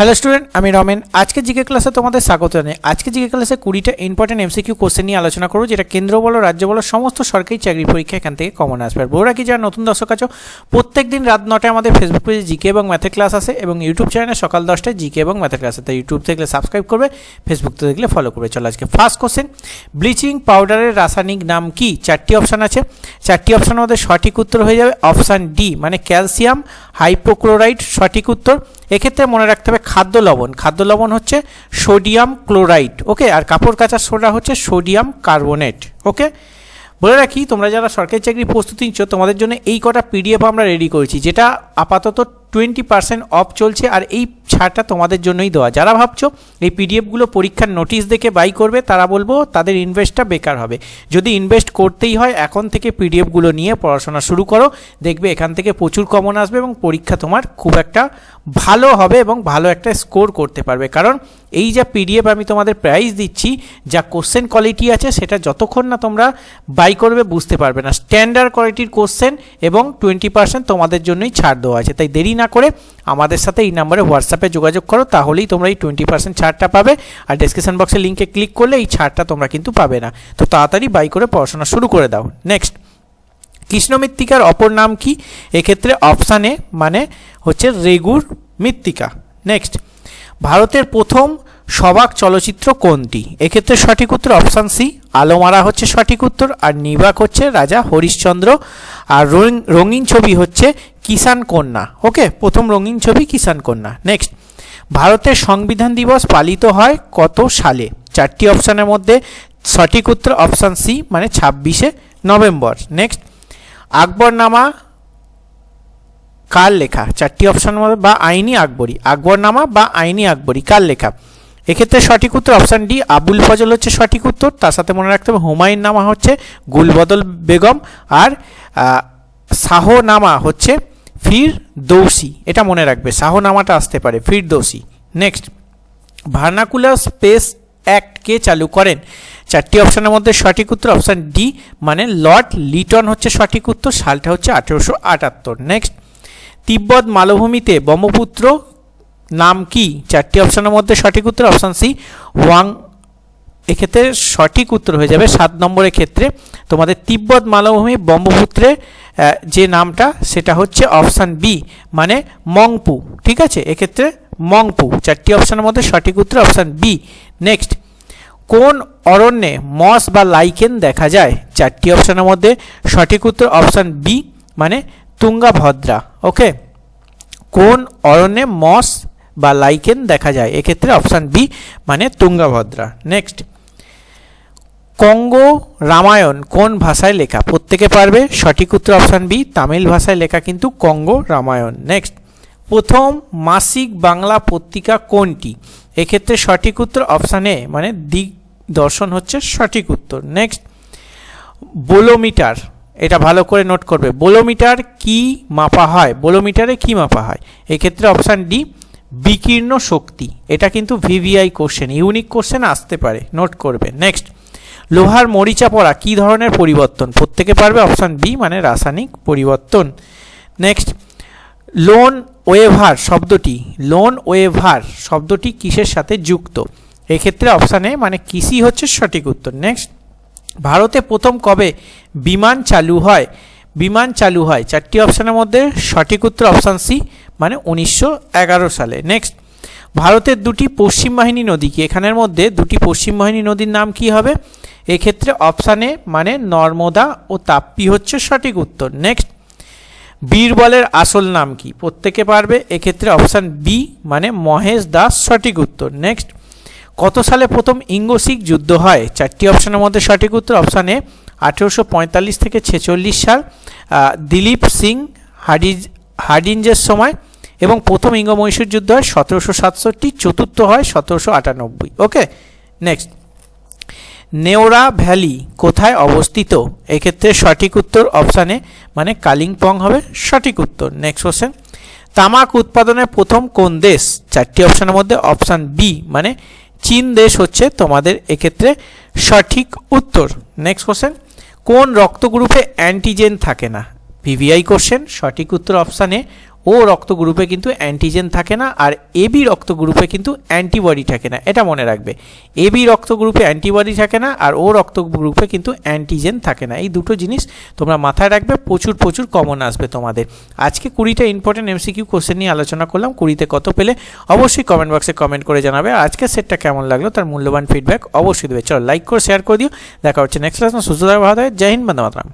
Hello student আমি রমেন। আজকে GK ক্লাসে তোমাদের স্বাগত জানাই। আজকে জিকে ক্লাসে কুড়িটা ইম্পর্টেন্ট এমসিকিউ কোশ্চেন নিয়ে আলোচনা করব, যেটা কেন্দ্র বলো, রাজ্য বলো, সমস্ত সরকারি চাকরি পরীক্ষা এখান থেকে কমন আসবে। আর বড়রা কি যারা নতুন দর্শক আছো, প্রত্যেক দিন রাত নটায় আমাদের ফেসবুক পেজে জিকে এবং ম্যাথের ক্লাস আসে এবং ইউটিউব চ্যানেলে সকাল দশটায় জিকে এবং ম্যাথের ক্লাস আসে। তাই ইউটিউব দেখলে সাবস্ক্রাইব করবে ফেসবুক থেকে দেখলে ফলো করবে। চলো আজকে ফার্স্ট কোশ্চেন ব্লিচিং পাউডারের রাসায়নিক নাম কি? চারটি অপশান আছে। চারটি অপশান আমাদের সঠিক উত্তর হয়ে যাবে অপশান ডি মানে ক্যালসিয়াম হাইপোক্লোরাইড সঠিক উত্তর এক্ষেত্রে মনে রাখতে হবে খাদ্য লবণ। খাদ্য লবণ হচ্ছে সোডিয়াম ক্লোরাইড, ওকে? আর কাপড় কাচার সোডা হচ্ছে সোডিয়াম কার্বোনেট, ওকে? বলে রাখি, তোমরা যারা সরকারি চাকরি প্রস্তুতি নিচ্ছ, তোমাদের জন্য এই কটা পিডিএফ আমরা রেডি করেছি, যেটা আপাতত টোয়েন্টি পার্সেন্ট অফ চলছে, আর এই ছাড়টা তোমাদের জন্যই দেওয়া। যারা ভাবছ এই পিডিএফগুলো পরীক্ষার নোটিশ দেখে বাই করবে, তারা বলব তাদের ইনভেস্টটা বেকার হবে। যদি ইনভেস্ট করতেই হয়, এখন থেকে পিডিএফগুলো নিয়ে পড়াশোনা শুরু করো, দেখবে এখান থেকে প্রচুর কমন আসবে এবং পরীক্ষা তোমার খুব একটা ভালো হবে এবং ভালো একটা স্কোর করতে পারবে। কারণ এই যা পিডিএফ আমি তোমাদের প্রাইস দিচ্ছি, যা কোশ্চেন কোয়ালিটি আছে, সেটা যতক্ষণ না তোমরা বাই করবে বুঝতে পারবে না। স্ট্যান্ডার্ড কোয়ালিটির কোশ্চেন এবং টোয়েন্টি পার্সেন্ট তোমাদের জন্যই ছাড় দেওয়া আছে। তাই দেরি না করে আমাদের সাথে এই নাম্বারে হোয়াটসঅ্যাপে যোগাযোগ করো, তাহলেই তোমরা এই টোয়েন্টি পার্সেন্ট ছাড়টা পাবে। আর ডেসক্রিপশন বক্সের লিঙ্কে ক্লিক করলে এই ছাড়টা তোমরা কিন্তু পাবে না। তো তাড়াতাড়ি বাই করে পড়াশোনা শুরু করে দাও। নেক্সট কৃষ্ণ মৃত্তিকার অপর নাম কি? এক্ষেত্রে অপশানে মানে হচ্ছে রেগুর মৃত্তিকা। নেক্সট ভারতের প্রথম সবাক চলচ্চিত্র কোনটি? এক্ষেত্রে সঠিক উত্তর অপশান সি আলোমারা হচ্ছে সঠিক উত্তর, আর নিবাক হচ্ছে রাজা হরিশ্চন্দ্র, আর রঙিন- ছবি হচ্ছে কিষান কন্যা। ওকে, প্রথম রঙিন ছবি কিষান কন্যা। নেক্সট ভারতের সংবিধান দিবস পালিত হয় কত সালে? চারটি অপশানের মধ্যে সঠিক উত্তর অপশান সি মানে ছাব্বিশে নভেম্বর। নেক্সট আকবরনামা কার লেখা? চারটি অপশানের মধ্যে বা আইনি আকবরী। আকবরনামা বা আইনি আকবরী, কার লেখা? এক্ষেত্রে সঠিক উত্তর অপশান ডি আবুল ফজল হচ্ছে সঠিক উত্তর। তার সাথে মনে রাখতে হবে, হুমায়ুন নামা হচ্ছে গুলবদল বেগম আর শাহনামা হচ্ছে ফির দৌসি এটা মনে রাখবে, শাহনামাটা আসতে পারে ফির দৌসি নেক্সট ভার্নাকুলার স্পেস অ্যাক্ট কে চালু করেন? চারটি অপশানের মধ্যে সঠিক উত্তর অপশান ডি মানে লর্ড লিটন হচ্ছে সঠিক উত্তর, সালটা হচ্ছে আঠেরোশো আটাত্তর। নেক্সট তিব্বত মালভূমিতে ব্রহ্মপুত্র নাম কি? চারটি অপশানের মধ্যে সঠিক উত্তর অপশান সি ওয়াং। এক্ষেত্রে সঠিক উত্তর হয়ে যাবে সাত নম্বরের ক্ষেত্রে। তোমাদের তিব্বত মালভূমি ব্রহ্মপুত্রের আহ, যে নামটা সেটা হচ্ছে অপশান বি মানে মংপু ঠিক আছে? এক্ষেত্রে মংপু চারটি অপশানের মধ্যে সঠিক উত্তর অপশান বি। নেক্সট কোন অরণ্যে মস বা লাইকেন দেখা যায়? চারটি অপশানের মধ্যে সঠিক উত্তর অপশান বি মানে তুঙ্গাভদ্রা ওকে? কোন অরণ্যে মস বা লাইকেন দেখা যায়। এক্ষেত্রে অপশান বি মানে তুঙ্গাভদ্রা। নেক্সট কঙ্গো রামায়ণ কোন ভাষায় লেখা? প্রত্যেকে পারবে, সঠিক উত্তর অপশান বি তামিল ভাষায় লেখা কিন্তু কঙ্গো রামায়ণ। নেক্সট প্রথম মাসিক বাংলা পত্রিকা কোনটি? এক্ষেত্রে সঠিক উত্তর অপশান এ মানে দিক দর্শন হচ্ছে সঠিক উত্তর। Next bolometer. এটা ভালো করে নোট করবে। বোলোমিটার কি মাপা হয়? বোলোমিটারে কি মাপা হয়? এক্ষেত্রে অপশান ডি বিকীর্ণ শক্তি। এটা কিন্তু ভিভিআই কোশ্চেন ইউনিক কোশ্চেন আসতে পারে নোট করবে। নেক্সট লোহার মরিচা পড়া কী ধরনের পরিবর্তন? প্রত্যেকে পারবে অপশান বি মানে রাসায়নিক পরিবর্তন। নেক্সট লোন ওয়েভার শব্দটি লোন ওয়েভার শব্দটি কিসের সাথে যুক্ত? এক্ষেত্রে অপশান এ মানে কৃষি হচ্ছে সঠিক উত্তর। নেক্সট ভারতে প্রথম কবে বিমান চালু হয়? বিমান চালু হয়। চারটি অপশানের মধ্যে সঠিক উত্তর অপশান সি মানে উনিশশো এগারো সালে। নেক্সট ভারতের দুটি পশ্চিম বাহিনী নদী কি? এখানের মধ্যে দুটি পশ্চিম বাহিনী নদীর নাম কি হবে? এক্ষেত্রে অপশানে মানে নর্মদা ও তাপ্পি হচ্ছে সঠিক উত্তর। নেক্সট বীরবলের আসল নাম কি? প্রত্যেকে পারবে। এক্ষেত্রে অপশান বি মানে মহেশ দাস সঠিক উত্তর। নেক্সট কত সালে প্রথম ইঙ্গো শিখ যুদ্ধ হয়? চারটি অপশানের মধ্যে সঠিক উত্তর, অপশান আঠেরোশো পঁয়তাল্লিশ থেকে ছেচল্লিশ সাল দিলীপ সিং হাডিজ হার্ডিঞ্জের সময় এবং প্রথম ইঙ্গ মহীশূর যুদ্ধ হয় সতেরোশো সাতষট্টি, চতুর্থ হয় সতেরোশো আটানব্বই। ওকে নেক্সট নেওরা ভ্যালি কোথায় অবস্থিত? এক্ষেত্রে সঠিক উত্তর অপশানে মানে কালিম্পং হবে, সঠিক উত্তর। নেক্সট কোশ্চেন তামাক উৎপাদনের প্রথম কোন দেশ? চারটি অপশানের মধ্যে অপশান বি মানে চীন দেশ হচ্ছে তোমাদের এক্ষেত্রে সঠিক উত্তর। নেক্সট কোশ্চেন কোন রক্ত গ্রুপে অ্যান্টিজেন থাকে না? ভিভিআই কোশ্চেন সঠিক উত্তর অপশানে ও রক্ত গ্রুপে কিন্তু অ্যান্টিজেন থাকে না আর এবি রক্ত গ্রুপে কিন্তু অ্যান্টিবডি থাকে না। এটা মনে রাখবে। এবি রক্ত গ্রুপে অ্যান্টিবডি থাকে না আর ও রক্ত গ্রুপে কিন্তু অ্যান্টিজেন থাকে না। এই দুটো জিনিস তোমরা মাথায় রাখবে, প্রচুর প্রচুর কমন আসবে তোমাদের। আজকে কুড়িটা ইম্পর্টেন্ট এমসিকিউ কোশ্চেন নিয়ে আলোচনা করলাম, কুড়িতে কত পেলে অবশ্যই কমেন্ট বক্সে কমেন্ট করে জানাবে। আর আজকের সেটটা কেমন লাগল তার মূল্যবান ফিডব্যাক অবশ্যই দেবে। চলো লাইক করে শেয়ার করে দিও। দেখা হচ্ছে নেক্সট ক্লাস সুস্থ ভালো থাকবে জয় হিন্দ, বন্দে মাতরম।